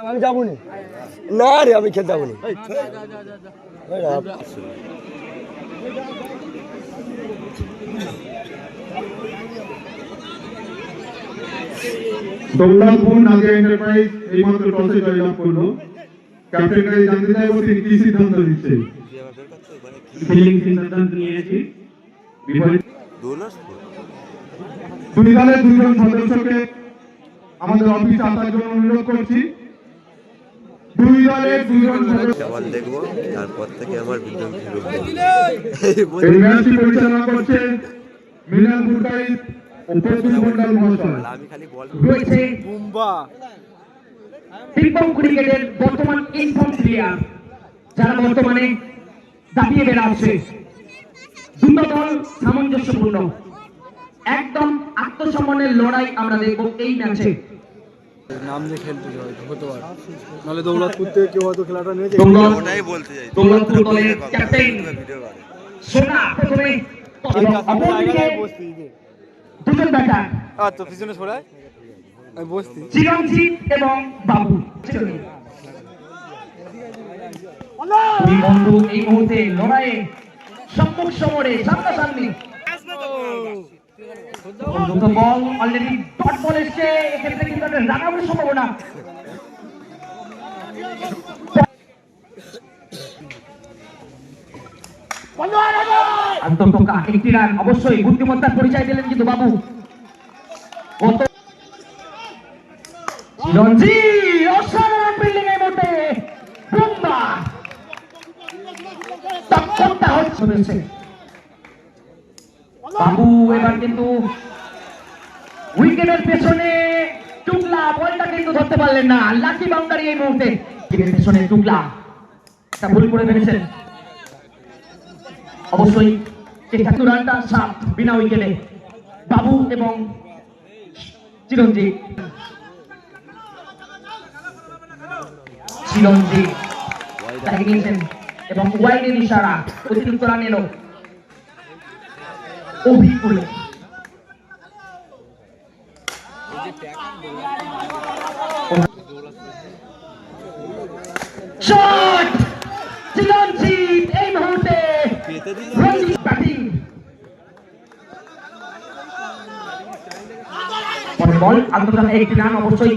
আমি যাব না না রে আমি খেতে যাব না দৌলতপুর নাজিয়া এন্টারপ্রাইজ এইমাত্র টসে জয়লাভ করল। ক্যাপ্টেন কাছে জানতে চাইব তিনি কি সিদ্ধান্ত নিচ্ছে ফিল্ডিং সিদ্ধান্ত নিয়েছি দুই দলের দুজন সদস্যকে আমাদের অফিসে আসার জন্য অনুরোধ করছি। দুই দলের দুজন আবার দেখব তারপর থেকে আমার বিদ্যুৎ শুরু পরিচালনা করছে মিলান বুলকারি ও মন্ডল মহাশয়। আমি খালি পিংপং ক্রিকেটের বর্তমান ইনফর্ম প্লেয়ার যারা বর্তমানে দাপিয়ে বেড়াচ্ছে। দুটো দল সামঞ্জস্যপূর্ণ। একদম আত্মসম্মানের লড়াই আমরা দেখব এই ম্যাচে। নাম দিয়ে খেলতে যাবে হতে পারে। নাহলে দৌলতপুর থেকে কেউ হয়তো খেলাটা নিয়ে ওটাই বলতে চাই দৌলতপুর দলের ক্যাপ্টেন সোনা প্রথমে দুজন ব্যাটার আচ্ছা পিছনে সরাই আমি বসছি। চিরঞ্জিত এবং বাবু। বন্ধু এই মুহূর্তে লড়াইয়ে সম্মুখ সমরে সামনাসামনি। দুটো বল অলরেডি ডট বল এসছে এক্ষেত্রে কিন্তু একটা সম্ভাবনা অবশ্যই বুদ্ধিমত্তার পরিচয় দিলেন কিন্তু বাবু। অসাধারণ ফিল্ডিং এর হচ্ছে। বাবু, এবার কিন্তু উইকেটের পেছনে টুকলা, বলটা কিন্তু ধরতে পারলেন না। লাকি বাউন্ডারি এই মুহূর্তে। পেছনে টুকলা। একটা ভুল করে ফেলেছেন। অবশ্যই চেষ্টা রানটা সাত, বিনা উইকেটে বাবু এবং চিরঞ্জিত চিরঞ্জিত এবং ওয়াইডের ইশারা অতিরিক্ত রান এলো। অভিপুরে শট! চিরঞ্জিত এই মুহূর্তে। রঞ্জিত ব্যাটিং। বল আন্তর্জাতিক একটি রান অবশ্যই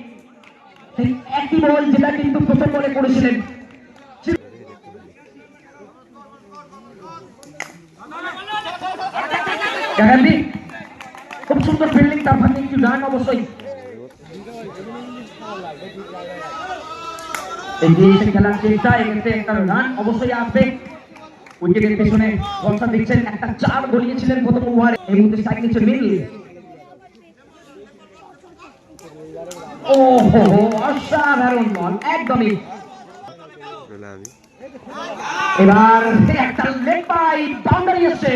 একই বল যেটা কিন্তু প্রথম বলে করেছিলেন। খুব সুন্দর ফিল্ডিং তার ভাগে একটি রান অবশ্যই। একটা একটা চার গড়িয়েছিলেন প্রথম ওভারে এই মুহূর্তে স্ট্রাইক নিচ্ছে মিল অসাধারণ বল একদমই এবার একটা লেগ বাই বাউন্ডারি আসছে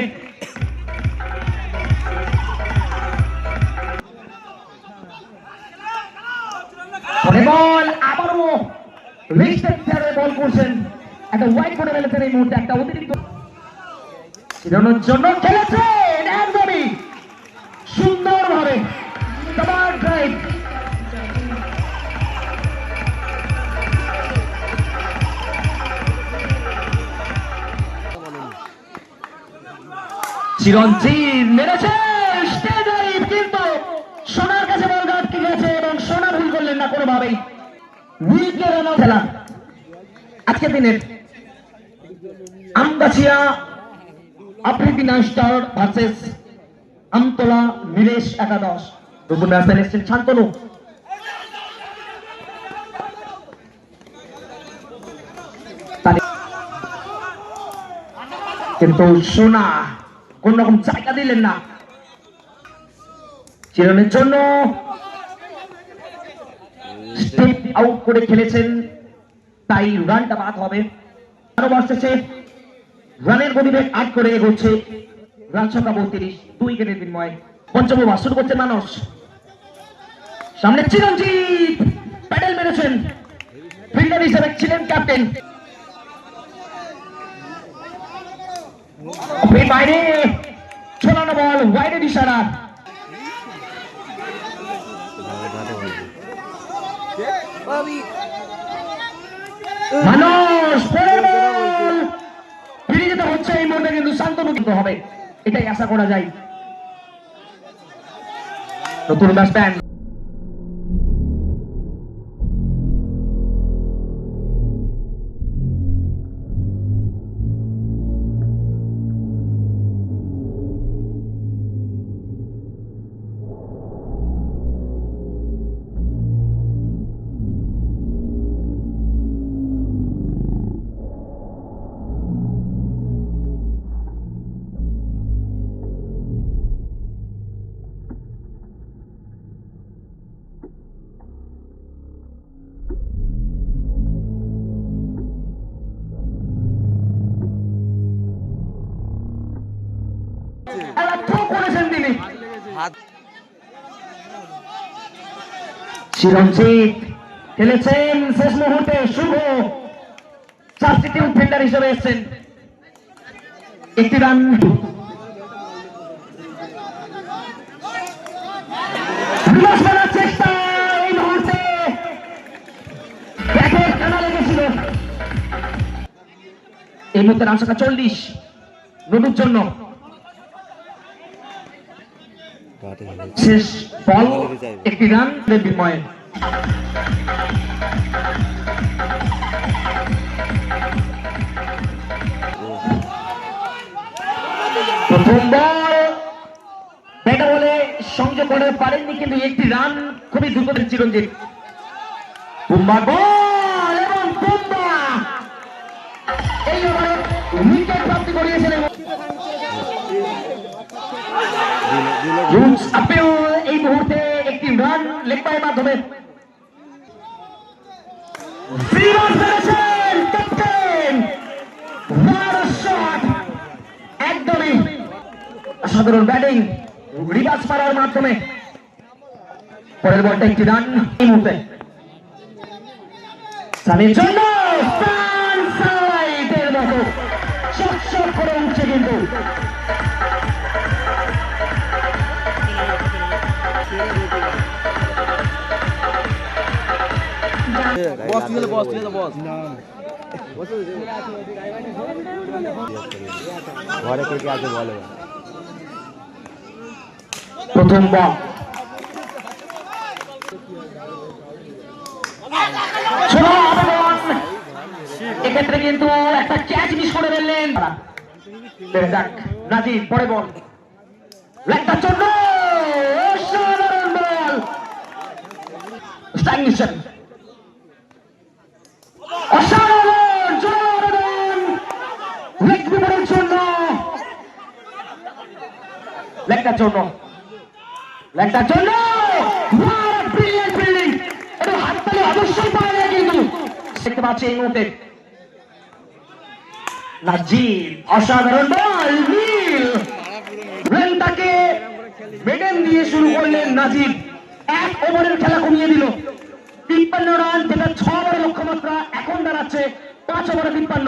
পরে বল আবারও রিস্টেড প্লেয়ারে বল করছেন। একটা ওয়াইড করে ফেলেছেন এই মুহূর্তে একটা অতিরিক্ত। ছিড়ানোর জন্য খেলেছেন একদমই। সুন্দরভাবে। ড্রাইভ চিরঞ্জিত মেরেছে কিন্তু সোনার কাছে বল আটকে গেছে এবং সোনা ভুল করলেন না কোনোভাবেই। খেলা। দিনের আমগাছিয়া ভার্সেস আমতলা নীলেশ একাদশ। এসছেন শান্তনু। কিন্তু সোনা কোন রকম জায়গা দিলেন না। চিরনের জন্য স্টেপ আউট করে খেলেছেন। তাই রানটা বাদ হবে। আরও বসতেছে রানের গতিবেগ আট করে এগোচ্ছে। রান সংখ্যা বত্রিশ, দুই উইকেটের বিনিময়ে। পঞ্চম ওভার শুরু করছে মানুষ সামনে চিরঞ্জিত প্যাডেল মেরেছেন। ফিল্ডার হিসেবে ছিলেন ক্যাপ্টেন বাইরে ছোড়ানো বল ওয়াইডের ইশারা। এই মুহূর্তে কিন্তু শান্তনু কিন্তু হবে। এটাই আশা করা যায়। নতুন ব্যাটসম্যান চিরঞ্জিত খেলেছেন শেষ মুহূর্তে শুভ সাবস্টিটিউট ফিল্ডার হিসেবে এসেছেন। একটি রান এই মুহূর্তে। মুহূর্তে রান সংখ্যা চল্লিশ। নদুর জন্য শেষ বল একটি রান বিনিময়ে প্রথম বল। ব্যাটা বলে সংযোগ করতে পারেননি কিন্তু একটি রান খুবই দ্রুত চিরঞ্জিত। বুম্বা গোল এবং বুম্বা এই ওভারে উইকেট প্রাপ্তি করিয়েছেন এবং আপিল এই মুহূর্তে একটি রান পায়ের মাধ্যমে! একদমই অসাধারণ ব্যাটিং রিভার্স মারার মাধ্যমে। পরের বলটা একটি রান এই মুহূর্তে। সানির জন্য সাইডের মতো। চকচক করে উঠছে কিন্তু। বস বস বস ঘরে কে কে আছে বলে। প্রথম বল। এক্ষেত্রে কিন্তু একটা ক্যাচ মিস করে ফেললেন। যাক নাজিব পরে বল। লেগটার জন্য অসাধারণ বল জোর আবেদন লেগ বিপদের জন্য লেগটার জন্য লেগটার জন্য ব্রিলিয়ান্ট এই অসাধারণ দিয়ে শুরু করলেন এক ওভারের খেলা দিল। রান ছ লক্ষ্যমাত্রা এখন দাঁড়াচ্ছে পাঁচ ওভারে তিপ্পান্ন।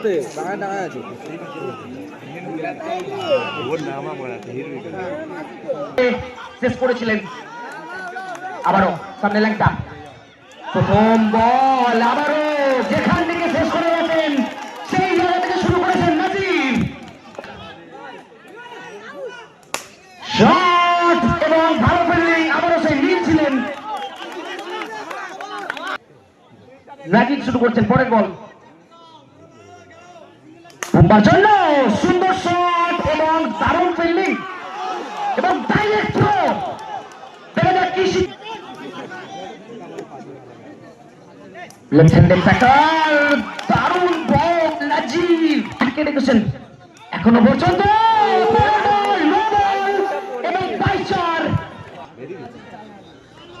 ইয়েতে টাকা টাকা আছে ওর নাম আমার আছে হিরবি কেন শেষ করেছিলেন আবারও সামনে ল্যাংটা প্রথম বল আবারও যেখান থেকে শেষ করে গেছেন সেই জায়গা থেকে শুরু করেছেন নাজির শট এবং ভালো ফিল্ডিং আবারও সেই নীল ছিলেন শুরু করছেন পরের বল জন্য সুন্দর শট এবং দারুণ ফিল্ডিং এবং ডাইরেক্ট থ্রো দেখা যাক কি লেফট হ্যান্ডেড ব্যাটার দারুণ বল নাজির আটকে রেখেছেন এখনও পর্যন্ত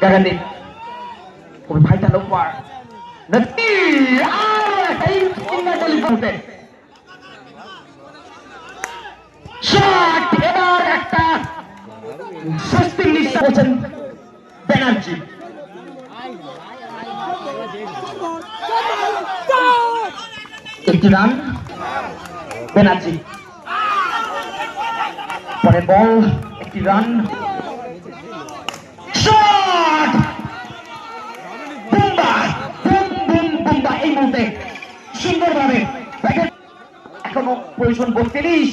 গাগান্দি খুবই ভাইটাল নাজির আর এই সিঙ্গার টেলিফোনতে শট এবার একটা একটি রান ব্যানার্জি। পরে বল একটি রান। সুন্দরভাবে এখনও বত্রিশ।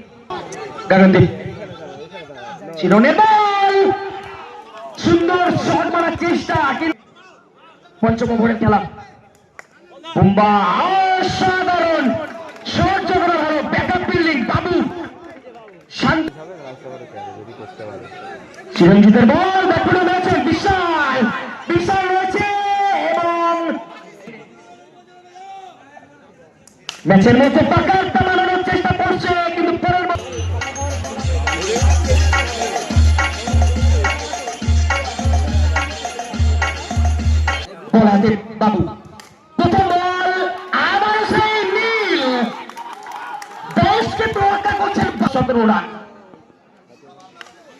সুন্দর শট মারার চেষ্টা পঞ্চম ওভারের খেলা। বুম্বা, অসাধারণ। শট ভালো ব্যাকআপ বিল্ডিং বাবু। চিরঞ্জিতের বল ব্যাটফুটে রয়েছে বিশাল। বিশাল রয়েছে, এবং ম্যাচের মধ্যে পাকা একটা চেষ্টা করছে বাবু। প্রথম বল, আবার সেই নীল। দেশকে তোয়াক্কা করছেন সতেরো run.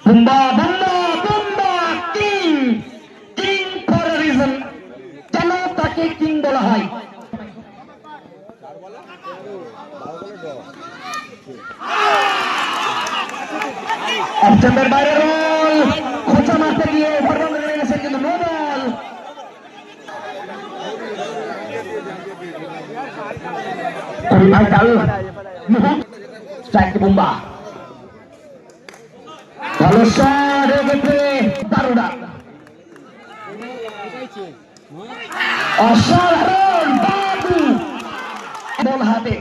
Bumba Bumba Bumba, king. King for reason কেন তাকে কিং বলা হয়? অপশনের বাইরে রোল খোঁচা মারতে গিয়ে ওভার রান হয়ে গেছেন কিন্তু নো বল খুবই ভাইটাল স্ট্রাইক বুম্বা ভালো শট এক্ষেত্রে দারুণ রান। অসাধারণ বাবু বল হাতে